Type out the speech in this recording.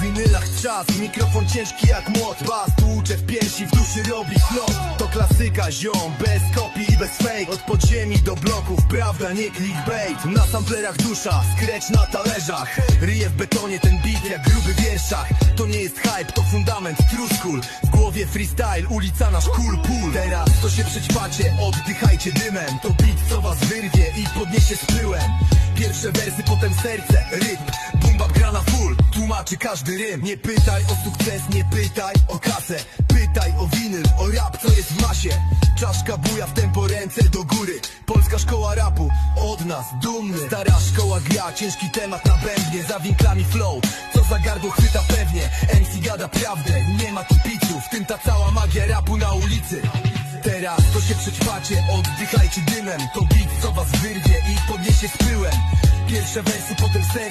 winylach czas Mikrofon ciężki jak młot. Bas tłucze w piersi, w duszy robi slot To klasyka ziom, bez kopii i bez fake. Od podziemi do bloków, prawda nie clickbait. Na samplerach dusza, skrecz na talerzach. Ryje w betonie ten beat jak gruby wierszach. To nie jest hype, to fundament, true school. W głowie freestyle, ulica nasz cool pool. Teraz to się przećpacie, oddychajcie dymem. To beat co was wyrwie i podniesie z pyłem. Pierwsze wersy, potem serce, rytm każdy rym? Nie pytaj o sukces, nie pytaj o kasę. Pytaj o winyl, o rap, co jest w masie. Czaszka buja w tempo, ręce do góry. Polska szkoła rapu, od nas dumny. Stara szkoła gra, ciężki temat na bębnie. Za winklami flow, co za gardło chwyta pewnie. MC gada prawdę, nie ma tu piców W tym ta cała magia rapu na ulicy. Teraz to się przećpacie, oddychajcie dymem. To beat co was wyrwie i podniesie z pyłem. Pierwsze wersy, potem ser